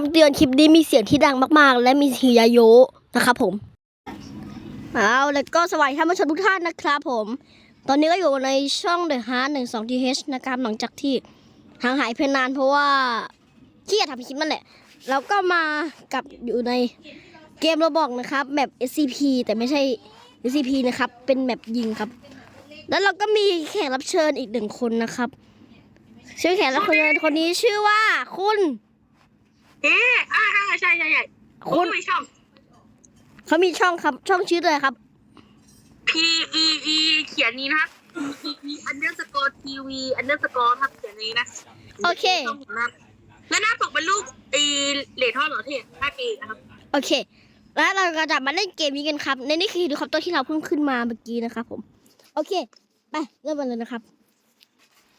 คำเตือนคลิปนี้มีเสียงที่ดังมากๆ และมีทียาโยนะครับผมเอาแล้วก็สวัสดีท่านผู้ชมทุกท่านนะครับผม ตอนนี้ก็อยู่ในช่อง The Heart 1 2 TH นะครับหลังจากที่ห่างหายไปนานเพราะว่าขี้เกียจทำคลิปนั่นแหละ แล้วก็มากับอยู่ในเกมโรบอกนะครับแบบ SCP แต่ไม่ใช่ SCP นะครับ เป็นแบบยิงครับ แล้วเราก็มีแขกรับเชิญอีกหนึ่งคนนะครับ ชื่อแขกรับเชิญคนนี้ชื่อว่าคุณ เอ๊ะอ่าอ่าใช่ใช่ใช่คุณไม่ชอบ เขามีช่องครับ ช่องชื่ออะไรครับ P E E เขียนนี้นะครับ P E underscore T V underscore ครับเขียนนี้นะโอเคต้องผมนะและหน้าปกเป็นรูปไอีเหรียญทอดหล่อเทศห้าปีนะครับ โอเค แล้วเราก็จะมาเล่นเกมนี้กันครับ ในนี่คือเฮลิคอปเตอร์ที่เราเพิ่งขึ้นมาเมื่อกี้นะครับผม โอเค ไปเริ่มกันเลยนะครับ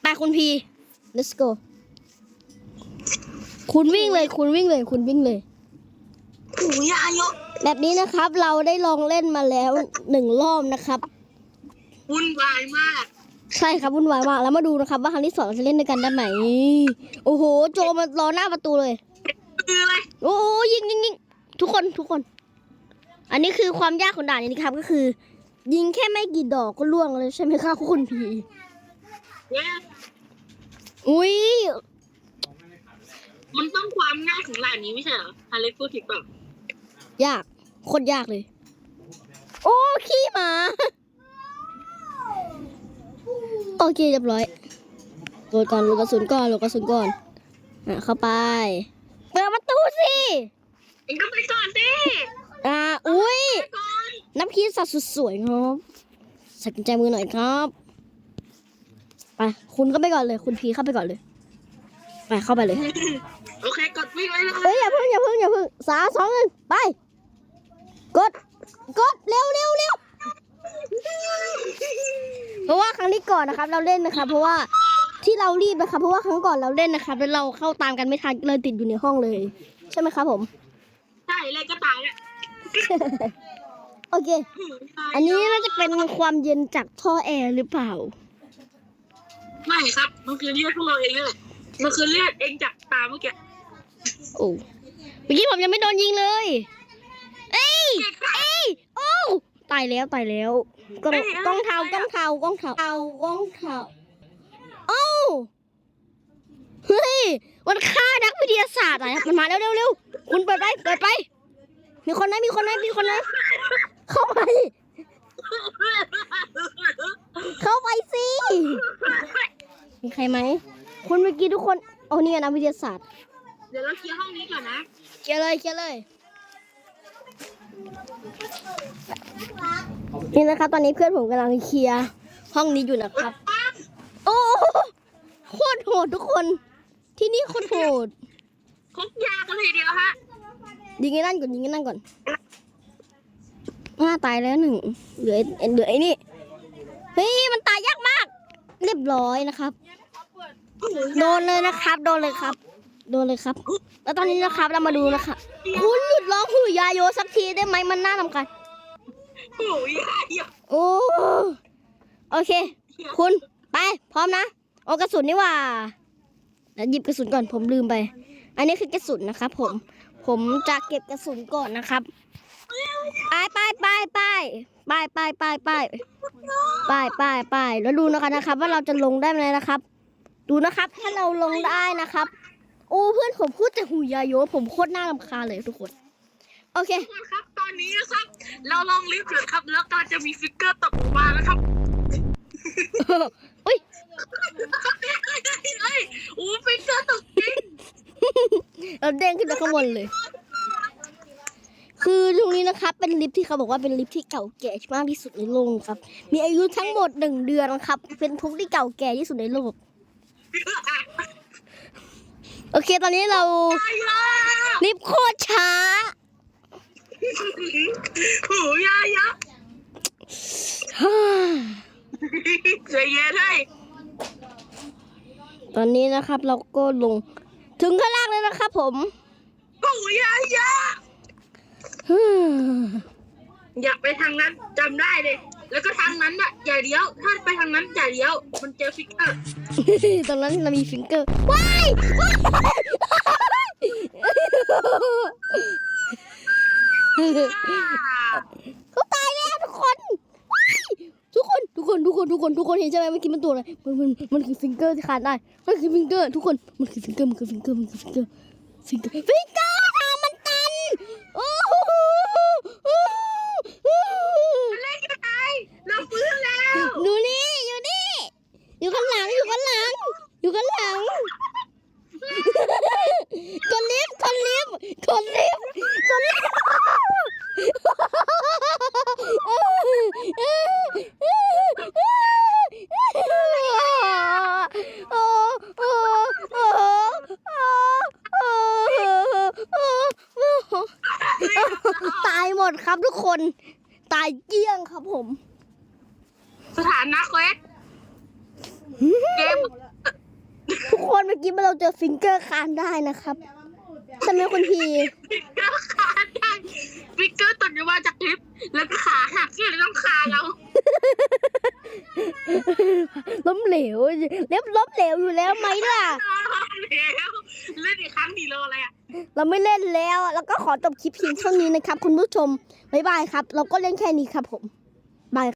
ไปคุณพี let's go คุณวิ่งเลย คุณวิ่งเลย คุณวิ่งเลยโอ้ยอายกแบบนี้นะครับ เราได้ลองเล่นมาแล้วหนึ่งรอบนะครับ วุ่นวายมาก ใช่ครับวุ่นวายมากแล้วมาดูนะครับ ว่าครั้งที่สองเราจะเล่นด้วยกันได้ไหม โอ้โห โจมารอหน้าประตูเลย คืออะไรโอ้โหยิงยิงยิงทุกคนทุกคน อันนี้คือความยากของด่านนี้นะครับ ก็คือ ยิงแค่ไม่กี่ดอกก็ล่วงเลยใช่ไหมคะคุณพี เนี่ยอุ้ย มันต้องความง่ายของหลานนี้ไม่ใช่เหรอฮาเล็กพูดถูกเปล่ายากโคตรยากเลย โอ้ขี้หมา โอเคเรียบร้อยโหลดก่อนโหลดกระสุนก่อนโหลดกระสุนก่อนอะเข้าไปเปิดประตูสิเอ็งก็ไปก่อนสิอ่าอุ้ยไปก่อนน้ำพีสัตว์สุดสวยครับใส่กุญแจมือหน่อยครับไปคุณก็ไปก่อนเลย คุณพีเข้าไปก่อนเลย ไปเข้าไปเลย โอเค กดวิ่งไว้เลยเอ้ยอย่าเพิ่งอย่าเพิ่งอย่าเพิ่งสามสองหนึ่งไป กด กดเร็วเร็วเร็วเพราะว่าครั้งที่ก่อนนะครับ เราเล่นนะครับ เพราะว่าที่เรารีบนะครับเพราะว่าครั้งก่อนเราเล่นนะครับ แล้วเราเข้าตามกันไม่ทันเลยติดอยู่ในห้องเลย ใช่ไหมครับผม ใช่เลยก็ตายอะโอเค อันนี้น่าจะเป็นความเย็นจากท่อแอร์หรือเปล่า ไม่ครับ มันคือเรียกพวกเราเองเลยมันคือเรียกเองจากตาเมื่อกี้ โอ้เมื่อกี้ผมยังไม่โดนยิงเลย เอ้ยเอ้ยโอ้ตายแล้วตายแล้วกล้องเอ้ยกล้องเทากล้องเทากล้องเทาเทากล้องเทาโอ้เฮ้ยมันฆ่านักวิทยาศาสตร์อะมันมาเร็วเร็วเร็วคุณเปิดไปเปิดไป มีคนไหมมีคนไหมมีคนไหมเข้าไป เข้าไปสิมีใครไหมคุณเมื่อกี้ทุกคนโอ้นี่นักวิทยาศาสตร์ เดี๋ยวเราเคลียร์ห้องนี้ก่อนนะ เคลียร์เลยเคลียร์เลย นี่นะครับ ตอนนี้เพื่อนผมกำลังเคลียร์ห้องนี้อยู่นะครับ โอ้โหโคตรโหดทุกคน ที่นี่โคตรโหดคุกยากันเลยเดียวฮะยิงไอ้นั่นก่อนยิงไอ้นั่นก่อนอ่าตายแล้วหนึ่งเหลือไอ้เหลือไอ้นี่เฮ้ยมันตายยากมาก เรียบร้อยนะครับ โดนเลยนะครับ โดนเลยครับ โดนเลยครับ แล้วตอนนี้นะครับเรามาดูนะคะคุณหยุดร้องหูยาโยสักทีได้ไหมมันน่ารำคาญโอ้ยยาเยอะโอ้โอเค คุณไปพร้อมนะเอากระสุนนี่หว่าเดี๋ยวหยิบกระสุนก่อนผมลืมไป อันนี้คือกระสุนนะครับผมผมจะเก็บกระสุนก่อนนะครับไปไปไปไปไปไปไปไปไปไปไปแล้วดูนะคะนะครับ ว่าเราจะลงได้ไหมนะครับ ดูนะครับ ถ้าเราลงได้นะครับโอ้เพื่อนผมพูดแต่หูยาโยผมโคตรน่ารำคาญเลยทุกคน โอเค ทุกคนครับตอนนี้นะครับ เราลองลิฟต์อยู่ครับ แล้วก็จะมีฟิกเกอร์ตกลงมาแล้วครับอุ้ยเฮ้ยโอ้ฟิกเกอร์ตกจริงเราเด้งขึ้นไปข้างบนเลย คือตรงนี้นะครับ เป็นลิฟต์ที่เขาบอกว่าเป็นลิฟต์ที่เก่าแก่มากที่สุดในโลกครับ มีอายุทั้งหมดหนึ่งเดือนครับ เป็นทุกที่เก่าแก่ที่สุดในโลก โอเคตอนนี้เราตายละลิฟต์โคตรช้าโอ้ยยาเยอะใจเย็นให้ตอนนี้นะครับเราก็ลงถึงข้างล่างเลยนะครับผมโอ้ยยาเยอะอยากไปทางนั้นจำได้เลย แล้วก็ทางนั้นอะอย่าเลี้ยว ถ้าไปทางนั้นอย่าเลี้ยว มันเจอฟิกเกอร์ตรงนั้นเรามีฟิงเกอร์ว้ายว้ายเขาตายแล้วทุกคนว้ายทุกคนทุกคนทุกคนทุกคนทุกคนเห็นใช่ไหมเมื่อกี้มันตัวอะไรมันมันมันคือฟิงเกอร์ที่ขาดได้มันคือฟิงเกอร์ ทุกคนมันคือฟิงเกอร์มันคือฟิงเกอร์มันคือฟิงเกอร์ฟิงเกอร์ฟิงเกอร์ทางมันตันโอ้โห เล่นกันไงเราฟื้นแล้ว อยู่นี่อยู่นี่อยู่ข้างหลังอยู่ข้างหลัง อยู่ข้างหลังกดลิฟต์กดลิฟต์กดลิฟต์กดลิฟต์โอ้โอ้โอ้ตายหม ดครับทุกคนตายเกลี้ยงครับผม สถานะเควสเกมทุกคนเมื่อกี้เราเจอฟิงเกอร์คานได้นะครับใช่ไหมคุณพีฟิกเกอร์ขาได้ฟิกเกอร์ตกอยู่มาจากลิฟต์แล้วก็ขาหักที่เลยต้องคาเราล้มเหลวเรียบล้มเหลวอยู่แล้วไหมล่ะ แล้วเล่นอีกครั้งดีรออะไรอะเราไม่เล่นแล้ว แล้วก็ขอจบคลิปเพียงเท่านี้นะครับ คุณผู้ชม บ๊ายบายครับ เราก็เล่นแค่นี้ครับผม บาย